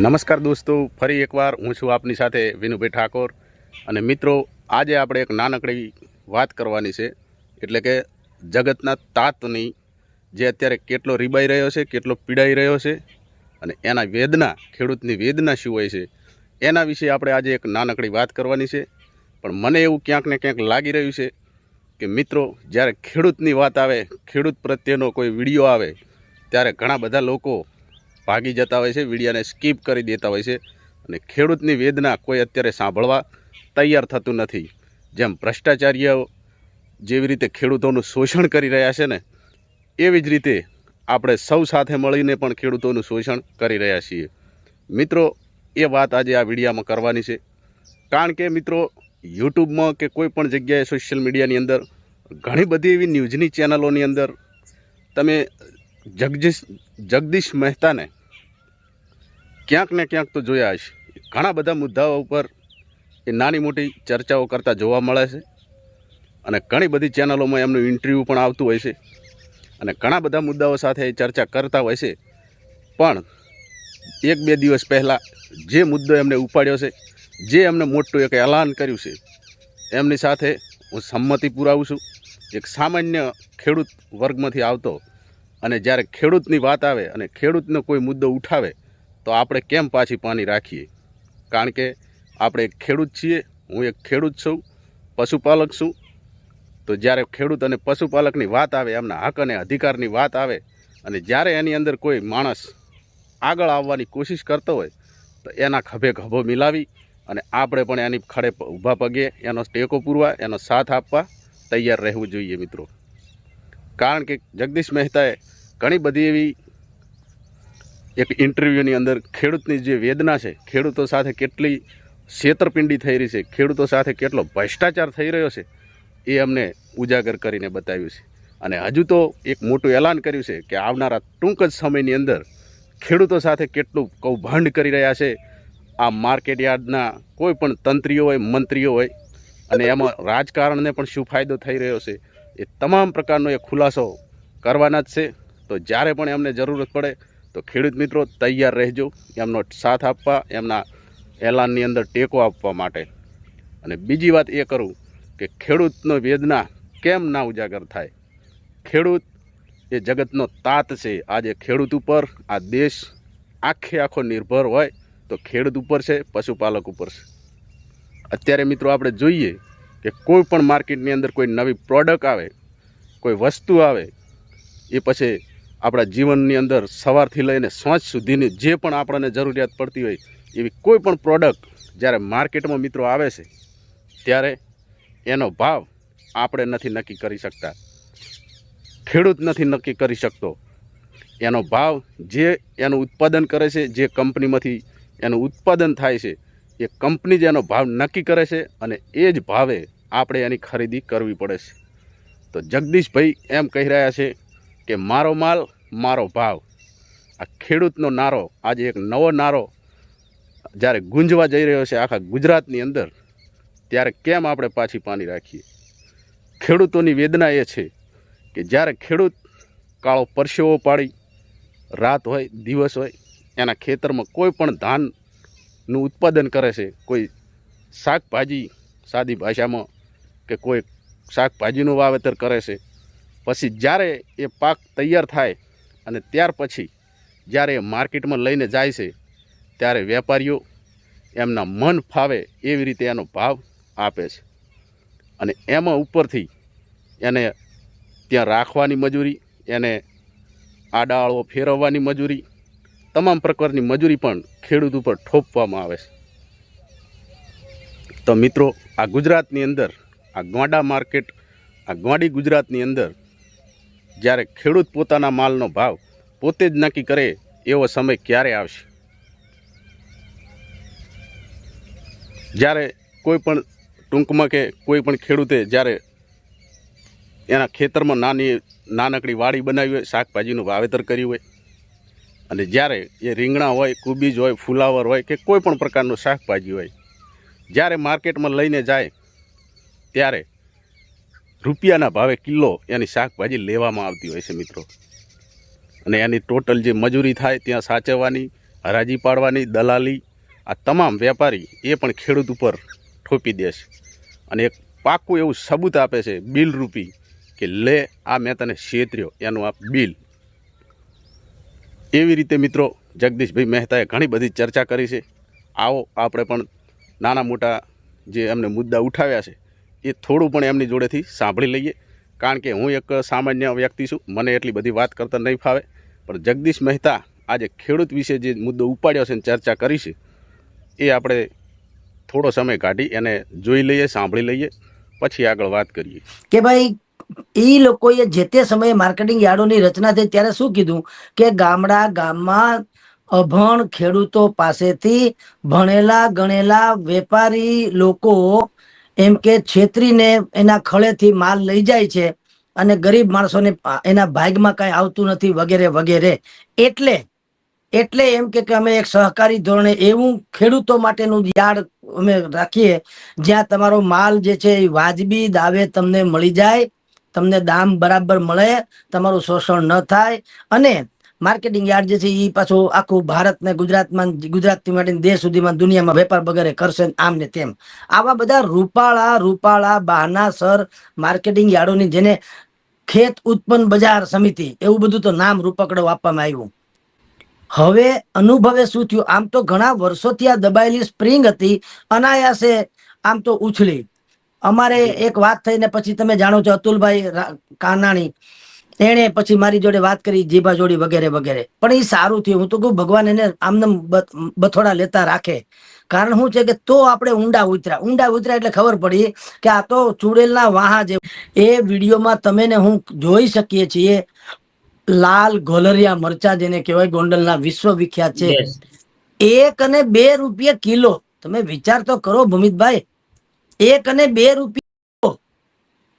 નમસ્કાર દોસ્તો, ફરી એકવાર હું છું આપની સાથે વિનુભાઈ ઠાકોર. અને મિત્રો, આજે આપણે એક નાનકડી વાત કરવાની છે, એટલે કે જગતના તાતની જે અત્યારે કેટલો રીબાઈ રહ્યો છે, કેટલો પીડાઈ રહ્યો છે, અને એના વેદના, ખેડૂતની વેદના શું હોય છે, એના વિશે આપણે આજે એક નાનકડી વાત કરવાની છે. પણ મને એવું ક્યાંક ને ક્યાંક લાગી રહ્યું છે કે મિત્રો, જ્યારે ખેડૂતની વાત આવે, ખેડૂત પ્રત્યેનો કોઈ વીડિયો આવે, ત્યારે ઘણા બધા લોકો ભાગી જતા હોય છે, વિડીયાને સ્કીપ કરી દેતા હોય છે અને ખેડૂતની વેદના કોઈ અત્યારે સાંભળવા તૈયાર થતું નથી. જેમ ભ્રષ્ટાચારીઓ જેવી રીતે ખેડૂતોનું શોષણ કરી રહ્યા છે ને, એવી જ રીતે આપણે સૌ સાથે મળીને પણ ખેડૂતોનું શોષણ કરી રહ્યા છીએ. મિત્રો, એ વાત આજે આ વિડીયામાં કરવાની છે. કારણ કે મિત્રો, યુટ્યુબમાં કે કોઈ પણ જગ્યાએ સોશિયલ મીડિયાની અંદર ઘણી બધી એવી ન્યૂઝની ચેનલોની અંદર તમે જગદીશ જગદીશ મહેતાને ક્યાંક ને ક્યાંક તો જોયા હશે. ઘણા બધા મુદ્દાઓ ઉપર એ નાની મોટી ચર્ચાઓ કરતા જોવા મળે છે. અને ઘણી બધી ચેનલોમાં એમનું ઇન્ટરવ્યૂ પણ આવતું હોય છે. અને ઘણા બધા મુદ્દાઓ સાથે એ ચર્ચા કરતા હોય છે. પણ એક બે દિવસ પહેલાં જે મુદ્દો એમને ઉપાડ્યો છે, જે એમને મોટું એક એલાન કર્યું છે, એમની સાથે હું સંમતિ પુરાવું છું. એક સામાન્ય ખેડૂત વર્ગમાંથી આવતો અને જ્યારે ખેડૂતની વાત આવે અને ખેડૂતનો કોઈ મુદ્દો ઉઠાવે તો આપણે કેમ પાછી પાણી રાખીએ? કારણ કે આપણે એક ખેડૂત છીએ, હું એક ખેડૂત છું, પશુપાલક છું. તો જ્યારે ખેડૂત અને પશુપાલકની વાત આવે, એમના હક અને અધિકારની વાત આવે, અને જ્યારે એની અંદર કોઈ માણસ આગળ આવવાની કોશિશ કરતો હોય, તો એના ખભે ખભો મિલાવી અને આપણે પણ એની ખડે ઊભા પગે એનો ટેકો પૂરવા, એનો સાથ આપવા તૈયાર રહેવું જોઈએ મિત્રો. કારણ કે જગદીશ મહેતાએ ઘણી બધી એવી એક ઇન્ટરવ્યૂની અંદર ખેડૂતની જે વેદના છે, ખેડૂતો સાથે કેટલી છેતરપિંડી થઈ રહી છે, ખેડૂતો સાથે કેટલો ભ્રષ્ટાચાર થઈ રહ્યો છે, એ અમને ઉજાગર કરીને બતાવ્યું છે. અને હજુ તો એક મોટું એલાન કર્યું છે કે આવનારા ટૂંક જ સમયની અંદર ખેડૂતો સાથે કેટલું કૌભાંડ કરી રહ્યા છે, આ માર્કેટ યાર્ડના કોઈ પણ તંત્રીઓ હોય, મંત્રીઓ હોય, અને એમાં રાજકારણને પણ શું ફાયદો થઈ રહ્યો છે, એ તમામ પ્રકારનો એ ખુલાસો કરવાના જ છે. તો જ્યારે પણ એમને જરૂરત પડે તો ખેડૂત મિત્રો, તૈયાર રહેજો. એમનો સાથ આપવા, એમના એલાનની અંદર ટેકો આપવા માટે. અને બીજી વાત એ કરું કે ખેડૂતનો વેદના કેમ ના ઉજાગર થાય? ખેડૂત એ જગતનો તાત છે. આજે ખેડૂત ઉપર, આ દેશ આખે આખો નિર્ભર હોય તો ખેડૂત ઉપર છે, પશુપાલક ઉપર છે. અત્યારે મિત્રો આપણે જોઈએ કે કોઈ પણ માર્કેટની અંદર કોઈ નવી પ્રોડક્ટ આવે, કોઈ વસ્તુ આવે, એ પછી આપણા જીવનની અંદર સવારથી લઈને સાંજ સુધીની જે પણ આપણને જરૂરિયાત પડતી હોય, એવી કોઈ પણ પ્રોડક્ટ જ્યારે માર્કેટમાં મિત્રો આવે છે, ત્યારે એનો ભાવ આપણે નથી નક્કી કરી શકતા. ખેડૂત નથી નક્કી કરી શકતો. એનો ભાવ જે એનું ઉત્પાદન કરે છે, જે કંપનીમાંથી એનું ઉત્પાદન થાય છે, એ કંપની જ એનો ભાવ નક્કી કરે છે અને એ જ ભાવે આપણે એની ખરીદી કરવી પડે છે. તો જગદીશભાઈ એમ કહી રહ્યા છે કે મારો માલ, મારો ભાવ. આ ખેડૂતનો નારો, આજે એક નવો નારો જ્યારે ગુંજવા જઈ રહ્યો છે આખા ગુજરાતની અંદર, ત્યારે કેમ આપણે પાછી પાણી રાખીએ? ખેડૂતોની વેદના એ છે કે જ્યારે ખેડૂત કાળો પરસેવો પાડી, રાત હોય, દિવસ હોય, એના ખેતરમાં કોઈ પણ ધાનનું ઉત્પાદન કરે છે, કોઈ શાકભાજી, સાદી ભાષામાં કે કોઈ શાકભાજીનું વાવેતર કરે છે પછી જ્યારે એ પાક તૈયાર થાય અને ત્યાર પછી જ્યારે એ માર્કેટમાં લઈને જાય છે, ત્યારે વેપારીઓ એમના મન ફાવે એવી રીતે એનો ભાવ આપે છે. અને એમાં ઉપરથી એને ત્યાં રાખવાની મજૂરી, એને આડાળો ફેરવવાની મજૂરી, તમામ પ્રકારની મજૂરી પણ ખેડૂત ઉપર ઠોપવામાં આવે છે. તો મિત્રો, આ ગુજરાતની અંદર, આ ગોંડા માર્કેટ, આ ગોંડી ગુજરાતની અંદર જ્યારે ખેડૂત પોતાના માલનો ભાવ પોતે જ નક્કી કરે, એવો સમય ક્યારે આવશે? જ્યારે કોઈ પણ ટૂંકમાં કે કોઈ પણ ખેડૂતે જ્યારે એના ખેતરમાં નાની, નાનકડી વાડી બનાવી હોય, શાકભાજીનું વાવેતર કર્યું હોય, અને જ્યારે એ રીંગણા હોય, કુબીજ હોય, ફુલાવર હોય કે કોઈ પણ પ્રકારનું શાકભાજી હોય, જ્યારે માર્કેટમાં લઈને જાય, ત્યારે રૂપિયાના ભાવે કિલો એની શાકભાજી લેવામાં આવતી હોય છે મિત્રો. અને એની ટોટલ જે મજૂરી થાય ત્યાં સાચવવાની, હરાજી પાડવાની, દલાલી, આ તમામ વેપારી એ પણ ખેડૂત ઉપર ઠોપી દે છે. અને એક પાકું એવું સબૂત આપે છે બિલ રૂપી કે લે આ મેં તને છેતર્યો એનું આ બિલ. એવી રીતે મિત્રો જગદીશભાઈ મહેતાએ ઘણી બધી ચર્ચા કરી છે. આવો આપણે પણ નાના મોટા જે એમને મુદ્દા ઉઠાવ્યા છે એ થોડું પણ એમની જોડેથી સાંભળી લઈએ. કારણ કે હું એક સામાન્ય વ્યક્તિ છું, મને એટલી બધી વાત કરતા નહીં ફાવે. પણ જગદીશ મહેતા આજે ખેડૂત વિશે જે મુદ્દો ઉપાડ્યો છે અને ચર્ચા કરી છે, એ આપણે થોડો સમય કાઢી એને જોઈ લઈએ, સાંભળી લઈએ. પછી આગળ વાત કરીએ. કે ભાઈ એ લોકોએ જે તે સમયે માર્કેટિંગ યાર્ડોની રચના થઈ ત્યારે શું કીધું? કે ગામડા ગામમાં અભણ ખેડૂતો પાસેથી ભણેલા ગણેલા વેપારી લોકો એમ કે છેતરીને એના ખળેથી માલ લઈ જાય છે અને ગરીબ માણસોને એના ભાગમાં કઈ આવતું નથી વગેરે વગેરે. એટલે એટલે એમ કે અમે એક સહકારી ધોરણે એવું ખેડૂતો માટેનું યાર્ડ અમે રાખીએ જ્યાં તમારો માલ જે છે એ વાજબી દાવે તમને મળી જાય, તમને દામ બરાબર મળે, તમારું શોષણ ન થાય અને માર્કેટિંગ યાર્ડ જે છે એ પાછું આખું ભારત ને ગુજરાતમાં ગુજરાતથી માંડીને દેશ સુધીમાં દુનિયામાં વેપાર વગેરે કરશે આમ ને તેમ. આવા બધા રૂપાળા રૂપાળા બહાનાસર માર્કેટિંગ યાર્ડોની જેને ખેત ઉત્પન્ન બજાર સમિતિ એવું બધું તો નામ રૂપકડો આપવામાં આવ્યું. હવે અનુભવે શું થયું? આમ તો ઘણા વર્ષોથી આ દબાયેલી સ્પ્રિંગ હતી અનાયાસે આમ તો ઉછળી. અમારે એક વાત થઈને પછી તમે જાણો છો અતુલભાઈ કાનાણી એણે પછી મારી જોડે વાત કરી જીભા જોડી વગેરે વગેરે. પણ એ સારું થયું. હું તો કહું ભગવાન એને આમને બથોડા લેતા રાખે. કારણ શું છે કે તો આપણે ઊંડા ઉતર્યા. ઊંડા ઉતર્યા એટલે ખબર પડી કે આ તો ચુડેલના વાહા જે એ વિડીયોમાં તમે ને હું જોઈ શકીએ છીએ. લાલ ગોલરિયા મરચા જેને કહેવાય ગોંડલના વિશ્વ વિખ્યાત છે એક અને બે રૂપિયા કિલો. તમે વિચાર તો કરો ભૂમિતભાઈ. એક અને બે રૂપિયા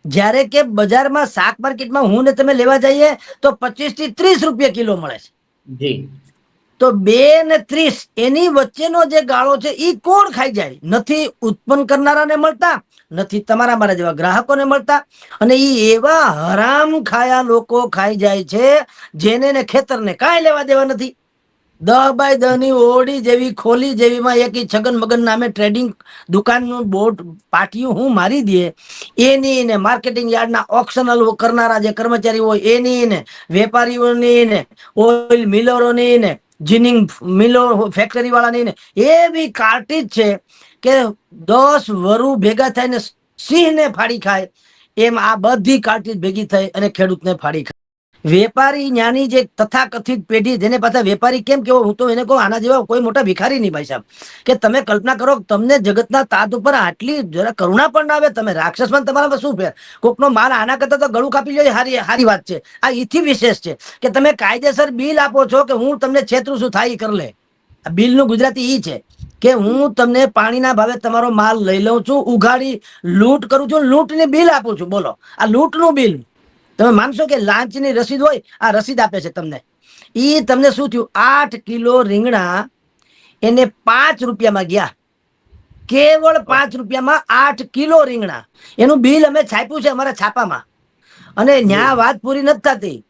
જ્યારે કે બજારમાં શાક માર્કેટમાં હું ને તમે લેવા જઈએ તો પચીસથી ત્રીસ રૂપિયા કિલો મળે છે. જી. તો બે ને ત્રીસ એની વચ્ચેનો જે ગાળો છે એ કોણ ખાઈ જાય? નથી ઉત્પન્ન કરનારાને મળતા નથી તમારા મારા જેવા ગ્રાહકોને મળતા અને એ એવા હરામ ખાયા લોકો ખાઈ જાય છે જેને ને ખેતરને કાંઈ લેવા દેવા નથી. દહ બાય દહની ઓડી જેવી, ખોલી જેવીમાં એક છગન મગન નામે ટ્રેડિંગ દુકાનનું બોર્ડ પાટિયું હું મારી દે એની ને માર્કેટિંગ યાર્ડના ઓક્શનલ કરનારા જે કર્મચારી હોય એની ને, વેપારીઓની ને ઓઇલ મિલરોની ને જીનિંગ મિલો ફેક્ટરી વાળાની ને, એ બી કાર્ટી જ છે કે દસ વરુ ભેગા થઈને સિંહને ફાડી ખાય. એમ આ બધી કાર્ટીજ ભેગી થઈ અને ખેડૂતને ફાડી ખાય. વેપારી જ્ઞાની જે તથાકથિત પેઢી, જેને પાછા વેપારી કેમ કેવો હું તો એને કહું, આના જેવા કોઈ મોટા ભિખારી નહીં ભાઈ સાહેબ. કે તમે કલ્પના કરો, તમને જગતના તાત ઉપર આટલી જરા કરુણા પણ ના આવે, તમે રાક્ષસમાં તમારા શું ફેર? કોકનો માલ આના કરતા તો ગળું કાપી લે, હારી હારી વાત છે. આ ઈથી વિશેષ છે કે તમે કાયદેસર બિલ આપો છો કે હું તમને છેતરું છું, થાય કર લે. આ બિલનું ગુજરાતી ઈ છે કે હું તમને પાણીના ભાવે તમારો માલ લઈ લઉં છું, ઉઘાડી, લૂંટ કરું છું, લૂંટની બિલ આપું છું. બોલો, આ લૂંટનું બિલ તમે માનશો કે લાંચની રસીદ હોય? આ રસીદ આપે છે તમને. એ તમને શું થયું? આઠ કિલો રીંગણા એને પાંચ રૂપિયામાં ગયા. કેવળ પાંચ રૂપિયામાં આઠ કિલો રીંગણા. એનું બિલ અમે છાપ્યું છે અમારા છાપામાં. અને ન્યા વાત પૂરી નથી થતી.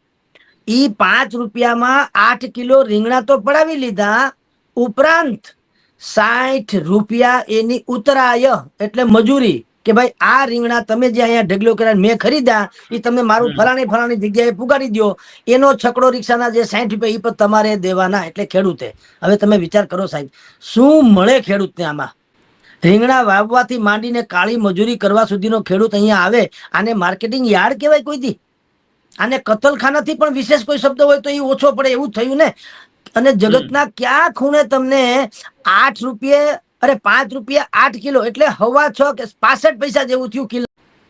ઈ પાંચ રૂપિયામાં આઠ કિલો રીંગણા તો પડાવી લીધા. ઉપરાંત સાઠ રૂપિયા એની ઉતરાય, એટલે મજૂરી. કે ભાઈ આ રીંગણા તમે જે અહીંયા ઢગલો કર્યા મેં ખરીદ્યા એ તમે મારું. ફલાણી ફલાણી જગ્યાએ પુગાડી દો એનો છકડો રિક્ષાના જે સાઠ રૂપિયા એ પણ તમારે દેવાના એટલે ખેડૂતે. હવે તમે વિચાર કરો સાહેબ શું મળે ખેડૂતને આમાં? રીંગણા વાવવાથી માંડીને કાળી મજૂરી કરવા સુધીનો ખેડૂત અહીંયા આવે આને માર્કેટિંગ યાર્ડ કહેવાય કોઈથી આને કતલખાનાથી પણ વિશેષ કોઈ શબ્દ હોય તો એ ઓછો પડે એવું થયું ને? અને જગતના ક્યાં ખૂણે તમને આઠ રૂપિયે અરે પાંચ રૂપિયા આઠ કિલો એટલે હવા છ કે પાસઠ પૈસા જેવું થયું કિલો.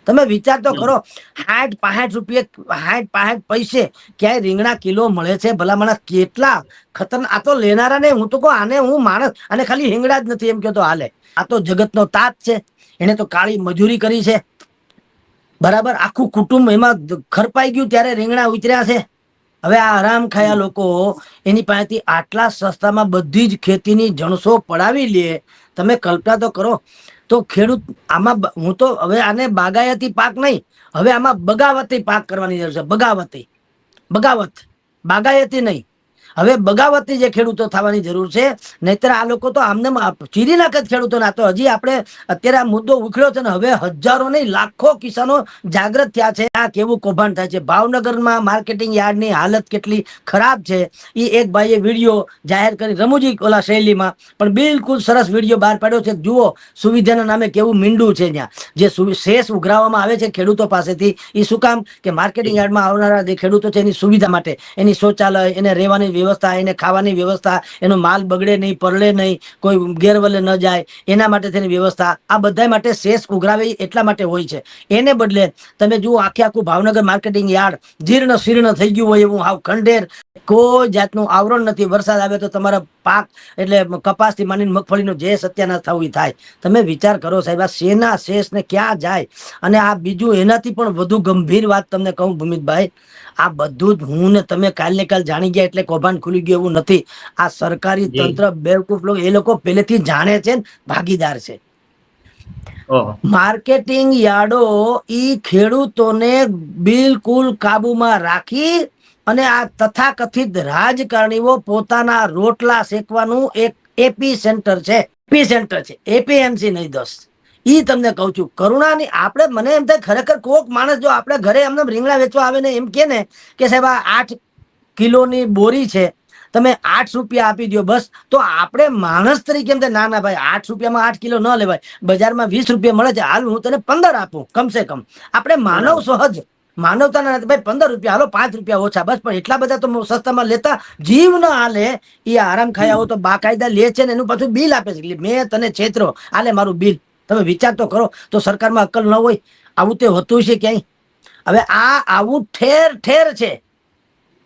તમે વિચાર તો કરો સાઠ પાસઠ રૂપિયા સાઠ પાસઠ પૈસે ક્યાંય રીંગણા કિલો મળે છે? ભલામણા કેટલા? ખતરનાક. આ તો લેનારા ને હું તો કહું, આને હું માણસ અને ખાલી રીંગણા જ નથી એમ કહેતો હાલે. આ તો જગતનો તાત છે. એને તો કાળી મજૂરી કરી છે. બરાબર? આખું કુટુંબ એમાં ખરપાઈ ગયું ત્યારે રીંગણા ઉતર્યા છે. હવે આ આરામ ખાયા લોકો એની પાસેથી આટલા સસ્તામાં બધી જ ખેતીની જણસો પડાવી લે. તમે કલ્પના તો કરો. તો ખેડૂત આમાં હું તો હવે આને બાગાયતી પાક નહીં, હવે આમાં બગાવતી પાક કરવાની જરૂર છે. બગાવતી. બગાવત. બાગાયતી નહીં. હવે બગાવતની જે ખેડૂતો થવાની જરૂર છે, નહીતર આ લોકો તો આમને ચીરી નાખે ખેડૂતોને. આ તો હજી આપણે અત્યારે આ મુદ્દો ઉખડ્યો છે ને હવે હજારો નહીં, લાખો કિસાનો જાગૃત થયા છે. આ કેવું કૌભાંડ થાય છે? ભાવનગરમાં માર્કેટિંગ યાર્ડની હાલત કેટલી ખરાબ છે? એ એક ભાઈએ વીડિયો જાહેર કરી, રમૂજી ઓલા શૈલીમાં, પણ બિલકુલ સરસ વીડિયો બહાર પાડ્યો છે. જુઓ, સુવિધાના નામે કેવું મીંડું છે ત્યાં. જે શેષ ઉઘરાવવામાં આવે છે ખેડૂતો પાસેથી. એ શું કામ? કે માર્કેટિંગ યાર્ડમાં આવનારા જે ખેડૂતો છે, એની સુવિધા માટે, એની શૌચાલય, એને રહેવાની વ્યવસ્થા, એને ખાવાની વ્યવસ્થા, એનો માલ બગડે નહીં, પરળે નહીં, કોઈ ગેરવલે ન જાય, એના માટે તેની વ્યવસ્થા. આ બધા માટે શેષ ઉઘરાવે એટલા માટે હોય છે. એને બદલે તમે જુઓ આખે આખું ભાવનગર માર્કેટિંગ યાર્ડ જીર્ણ શીર્ણ થઈ ગયું હોય એવું હાવ ખંડેર. કોઈ જાતનું આવરણ નથી. વરસાદ આવે તો તમારા પાક એટલે કપાસથી માંડીને મગફળીનો જે સત્યાનાશ થવું થાય. તમે વિચાર કરો સાહેબ, આ શેના શેષ ને ક્યાં જાય? અને આ બીજું એનાથી પણ વધુ ગંભીર વાત તમને કહું ભૂમિતભાઈ આ બધું જ હું ને તમે કાલ ને કાલ જાણી ગયા એટલે કૌભાંડ ખુલી ગયું એવું નથી. આ સરકારી તંત્ર બેવકૂફ લોકો એ લોકો પહેલેથી જાણે છે ને ભાગીદાર છે. માર્કેટિંગ યાર્ડો ઈ ખેડૂતોને બિલકુલ કાબુમાં રાખી અને આ તથાકથિત રાજકારણીઓ પોતાના રોટલા શેકવાનું એક એપી સેન્ટર છે. એપી સેન્ટર છે. એપીએમસી નહીં દોસ્ત ઈ તમને કહું છું કરુણાની આપણે મને એમ થાય ખરેખર કોક માણસ જો આપણે ઘરે એમને રીંગણા વેચવા આવે ને એમ કે ને કે સાહેબ આ આઠ કિલોની બોરી છે તમે આઠ રૂપિયા આપી દો બસ તો આપણે માણસ તરીકે એમ થાય, ના ના ભાઈ આઠ રૂપિયામાં આઠ કિલો ન લેવાય બજારમાં વીસ રૂપિયા મળે છે હાલ હું તને પંદર આપું કમસે કમ. આપણે માનવ સહજ માનવતાના ભાઈ પંદર રૂપિયા હાલો પાંચ રૂપિયા ઓછા બસ પણ એટલા બધા તો સસ્તામાં લેતા જીવ ન હાલે એ આરામ ખાયા તો બાકાયદા લે છે ને એનું પાછું બિલ આપે છે મેં તને છેતરો આલે મારું બિલ. તમે વિચાર તો કરો, તો સરકારમાં અક્કલ ન હોય, આવું તે હોતું છે ક્યાંય? હવે આ આવું ઠેર ઠેર છે,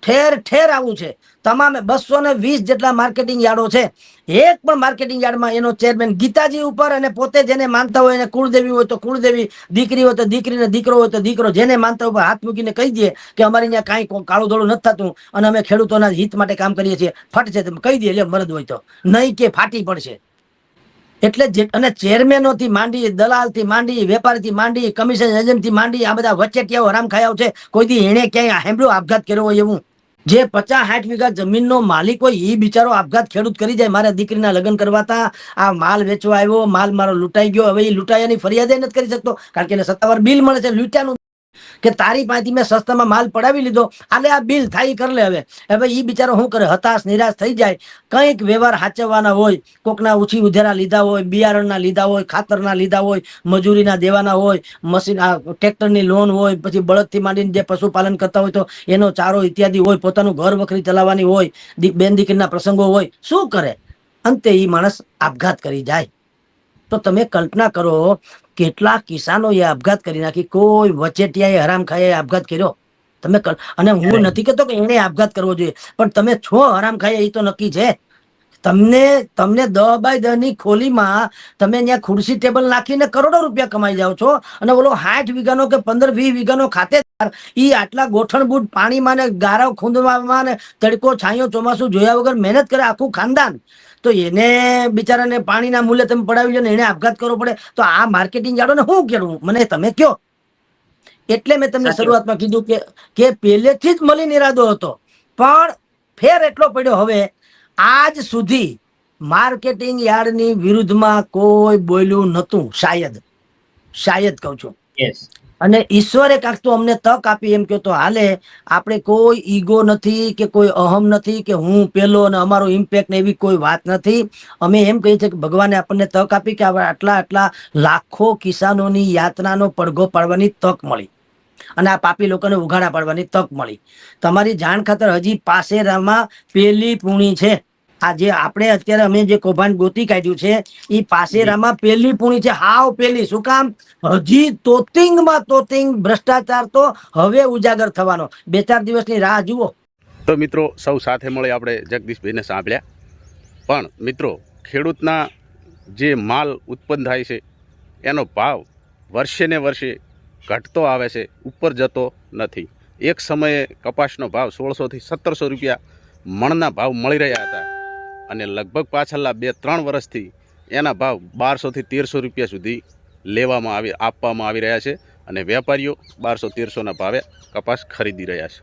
ઠેર ઠેર આવું છે. તમામે બસો ને વીસ જેટલા માર્કેટિંગ યાર્ડો છે. એક પણ માર્કેટિંગ યાર્ડમાં એનો ચેરમેન ગીતાજી ઉપર અને પોતે જેને માનતા હોય, એને કુળદેવી હોય તો કુળદેવી, દીકરી હોય તો દીકરીને દીકરો હોય તો દીકરો, જેને માનતા હોય હાથ મૂકીને કહી દે કે અમારી ત્યાં કાંઈ કાળું ધોળું નથી થતું અને અમે ખેડૂતોના હિત માટે કામ કરીએ છીએ. ફટશે તો કહી દે એટલે મરદ હોય તો. નહીં કે ફાટી પડશે. એટલે અને ચેરમેનોથી માંડી, દલાલથી માંડી, વેપારીથી માંડી કમિશન એજન્ટથી માંડી, આ બધા વચ્ચેટિયાઓ હરામ ખાયા છે. કોઈ દી એણે ક્યાંય હેમડો આપઘાત કર્યો હોય એવું? જે પચાસ સાઠ વીઘા જમીનનો માલિક હોય એ બિચારો આપઘાત ખેડૂત કરી જાય. મારા દીકરીના લગ્ન કરવાતા, આ માલ વેચવા આવ્યો, માલ મારો લૂંટાઈ ગયો. હવે એ લૂંટાયાની ફરિયાદ નથી કરી શકતો. કારણ કે એને સત્તાવાર બિલ મળે છે. લૂંટ્યાનું કે તારી પાસેથી મેં સસ્તામાં માલ પડાવી લીધો. આલે આ બિલ થાય લે હવે. હવે એ બિચારો શું કરે? હતાશ, નિરાશ થઈ જાય. કંઈક વ્યવહાર સાચવવાના હોય, કોકના ઉછી ઉધેરા લીધા હોય, બિયારણના લીધા હોય, ખાતરના લીધા હોય, મજૂરીના દેવાના હોય, મશીન ટ્રેક્ટરની લોન હોય, પછી બળદથી માંડીને જે પશુપાલન કરતા હોય તો એનો ચારો ઇત્યાદિ હોય, પોતાનું ઘર વખરી ચલાવવાની હોય બેન દીકરીના પ્રસંગો હોય. શું કરે? અંતે એ માણસ આપઘાત કરી જાય. તો તમે કલ્પના કરો કેટલા કિસાનોએ આપઘાત કરી નાખી. કોઈ વચેટિયાએ હરામ ખાઈએ આપઘાત કર્યો. તમે અને હું નથી કહેતો કે એને આપઘાત કરવો જોઈએ પણ તમે છો હરામ ખાઈએ એ તો નક્કી છે. તમને તમને દહ બાય દહની ખોલીમાં તમે ત્યાં ખુરશી ટેબલ નાખીને કરોડો રૂપિયા કમાઈ જાઓ છો. અને ઓલો સાઠ વીઘાનો કે પંદર વીસ વીઘાનો ખાતેદાર ઈ આટલા ગોઠણબૂટ પાણીમાં ને ગારા ખૂંદવામાં ને તડકો છાંયો ચોમાસું જોયા વગર મહેનત કરે આખું ખાનદાન. તો એને બિચારાને પાણીના મૂલ્ય તમે પડાવી લો ને એને આપઘાત કરવો પડે. તો આ માર્કેટિંગ જાડો ને શું કેવું મને તમે કયો? એટલે મેં તમને શરૂઆતમાં કીધું કે કે પહેલેથી જ મલિન ઇરાદો હતો. પણ ફેર એટલો પડ્યો હવે. આજ સુધી માર્કેટિંગ યાર્ડની વિરુદ્ધમાં કોઈ બોલ્યું નહોતું. શાયદ. શાયદ કહું છું. અને ઈશ્વરે કાંક તો અમને તક આપી એમ કહો તો, હાલે, આપણે કોઈ ઈગો નથી કે કોઈ અહમ નથી કે હું પેલો અને અમારો ઇમ્પેક્ટ ને એવી કોઈ વાત નથી. અમે એમ કહીએ છીએ કે ભગવાને આપણને તક આપી કે આટલા આટલા લાખો કિસાનોની યાતનાનો પડઘો પાડવાની તક મળી અને આ પાપી લોકોને ઉઘાડા પાડવાની તક મળી. તમારી જાણ ખાતર હજી પાસેરામાં પેલી પૂણી છે. આ જે આપણે અત્યારે અમે જે કૌભાંડ ગોતી કાઢ્યું છે એ પાસેરામાં પેલી પૂણી છે હાવ પેલી. શું કામ? હજી તોતિંગમાં તોતિંગ ભ્રષ્ટાચાર તો હવે ઉજાગર થવાનો. બે ચાર દિવસની રાહ જુઓ. તો મિત્રો સૌ સાથે મળી આપણે જગદીશભાઈને સાંભળ્યા. પણ મિત્રો ખેડૂતના જે માલ ઉત્પન્ન થાય છે એનો ભાવ વર્ષે ને વર્ષે ઘટતો આવે છે ઉપર જતો નથી. એક સમયે કપાસનો ભાવ સોળસોથી સત્તરસો રૂપિયા મણના ભાવ મળી રહ્યા હતા. અને લગભગ પાછળના બે, ત્રણ વર્ષથી એના ભાવ બારસોથી તેરસો રૂપિયા સુધી લેવામાં આવી, આપવામાં આવી રહ્યા છે અને વેપારીઓ બારસો, તેરસોના ભાવે કપાસ ખરીદી રહ્યા છે.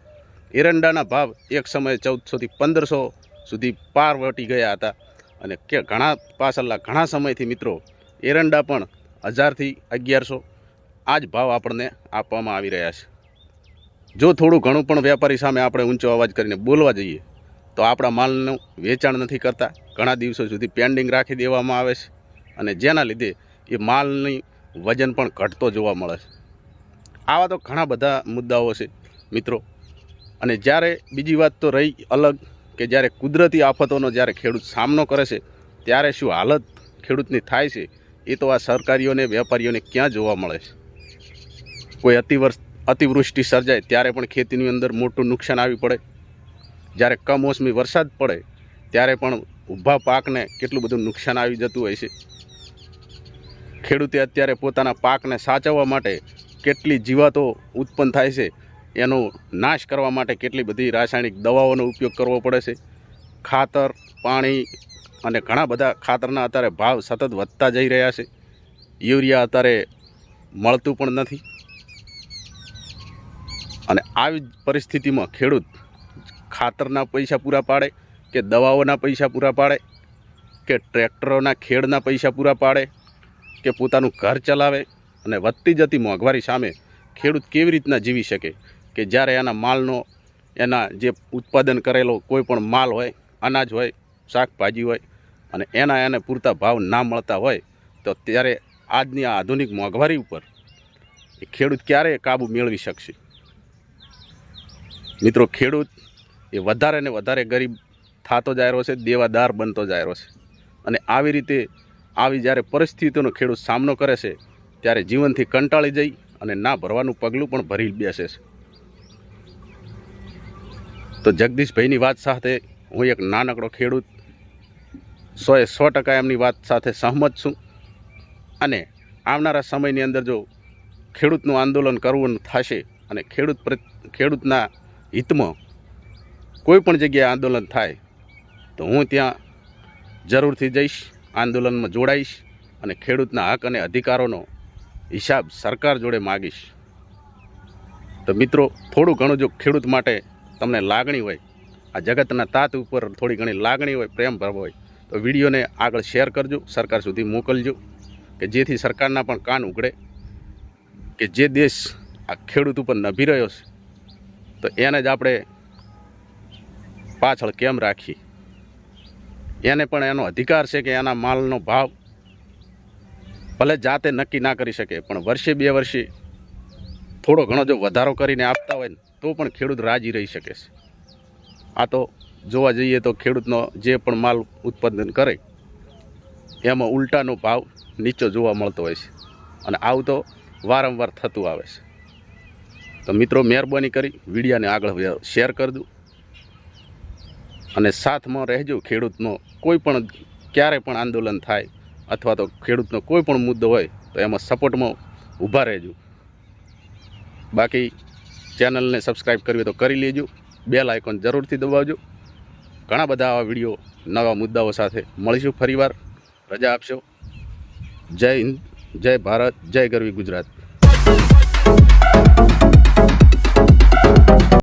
એરંડાના ભાવ એક સમયે ચૌદસોથી પંદરસો સુધી પાર વટી ગયા હતા. અને કે ઘણા પાછળના ઘણા સમયથી મિત્રો, એરંડા પણ હજારથી અગિયારસો આ જ ભાવ આપણને આપવામાં આવી રહ્યા છે. જો થોડું ઘણું પણ વેપારી સામે આપણે ઊંચો અવાજ કરીને બોલવા જઈએ તો આપણા માલનું વેચાણ નથી કરતા. ઘણા દિવસો સુધી પેન્ડિંગ રાખી દેવામાં આવે છે અને જેના લીધે એ માલની વજન પણ ઘટતો જોવા મળે છે. આવા તો ઘણા બધા મુદ્દાઓ છે મિત્રો. અને જ્યારે બીજી વાત તો રહી અલગ કે જ્યારે કુદરતી આફતોનો જ્યારે ખેડૂત સામનો કરે છે, ત્યારે શું હાલત ખેડૂતની થાય છે, એ તો આ સરકારીઓને, વેપારીઓને ક્યાં જોવા મળે છે? કોઈ અતિવર્ષ, અતિવૃષ્ટિ સર્જાય ત્યારે પણ ખેતીની અંદર મોટું નુકસાન આવી પડે. જ્યારે કમોસમી વરસાદ પડે, ત્યારે પણ ઊભા પાકને કેટલું બધું નુકસાન આવી જતું હોય છે. ખેડૂતે અત્યારે પોતાના પાકને સાચવવા માટે કેટલી જીવાતો ઉત્પન્ન થાય છે, એનો નાશ કરવા માટે કેટલી બધી રાસાયણિક દવાઓનો ઉપયોગ કરવો પડે છે. ખાતર, પાણી અને ઘણા બધા ખાતરના અત્યારે ભાવ સતત વધતા જઈ રહ્યા છે. યુરિયા અત્યારે મળતું પણ નથી. અને આવી પરિસ્થિતિમાં ખેડૂત ખાતરના પૈસા પૂરા પાડે, કે દવાઓના પૈસા પૂરા પાડે, કે ટ્રેક્ટરોના ખેડના પૈસા પૂરા પાડે, કે પોતાનું ઘર ચલાવે અને વધતી જતી મોંઘવારી સામે ખેડૂત કેવી રીતના જીવી શકે? કે જ્યારે એના માલનો, એના જે ઉત્પાદન કરેલો કોઈ પણ માલ હોય, અનાજ હોય, શાકભાજી હોય, અને એના એને પૂરતા ભાવ ના મળતા હોય, તો ત્યારે આજની આ આધુનિક મોંઘવારી ઉપર એ ખેડૂત ક્યારે કાબૂ મેળવી શકશે? મિત્રો, ખેડૂત એ વધારે ને વધારે ગરીબ થતો જાય રહ્યો છે, દેવાદાર બનતો જાય રહ્યો છે. અને આવી રીતે આવી જ્યારે પરિસ્થિતિનો ખેડૂત સામનો કરે છે, ત્યારે જીવનથી કંટાળી જઈ અને ના ભરવાનું પગલું પણ ભરી બેસે છે. તો જગદીશભાઈની વાત સાથે હું એક નાનકડો ખેડૂત સોએ સો ટકા એમની વાત સાથે સહમત છું. અને આવનારા સમયની અંદર જો ખેડૂતનું આંદોલન કરવું થશે અને ખેડૂત ખેડૂતના હિતમાં કોઈ પણ જગ્યાએ આંદોલન થાય, તો હું ત્યાં જરૂરથી જઈશ, આંદોલનમાં જોડાઈશ અને ખેડૂતના હક અને અધિકારોનો હિસાબ સરકાર જોડે માગીશ. તો મિત્રો, થોડું ઘણું જો ખેડૂત માટે તમને લાગણી હોય, આ જગતના તાત ઉપર થોડી ઘણી લાગણી હોય, પ્રેમ ભાવ હોય, તો વિડીયોને આગળ શેર કરજો, સરકાર સુધી મોકલજો, કે જેથી સરકારના પણ કાન ઉઘડે, કે જે દેશ આ ખેડૂત ઉપર નભી રહ્યો છે, તો એને જ આપણે પાછળ કેમ રાખી? એને પણ એનો અધિકાર છે કે એના માલનો ભાવ ભલે જાતે નક્કી ના કરી શકે, પણ વર્ષે બે વર્ષે થોડો ઘણો જો વધારો કરીને આપતા હોય ને, તો પણ ખેડૂત રાજી રહી શકે છે. આ તો જોવા જઈએ તો ખેડૂતનો જે પણ માલ ઉત્પાદન કરે, એમાં ઉલટાનો ભાવ નીચો જોવા મળતો હોય છે. અને આવું તો વારંવાર થતું આવે છે. તો મિત્રો, મહેરબાની કરી વિડીયાને આગળ શેર કરજો. અને સાથમાં રહેજો ખેડૂતનો કોઈ પણ ક્યારે પણ આંદોલન થાય અથવા તો ખેડૂતનો કોઈ પણ મુદ્દો હોય તો એમાં સપોર્ટમાં ઊભા રહેજો. બાકી ચેનલને સબસ્ક્રાઈબ કરવી તો કરી લેજો. બેલ આઇકોન જરૂરથી દબાવજો. ઘણા બધા આવા વીડિયો, નવા મુદ્દાઓ સાથે મળીશું ફરીવાર. રજા આપશો. જય હિન્દ, જય ભારત, જય ગરવી ગુજરાત.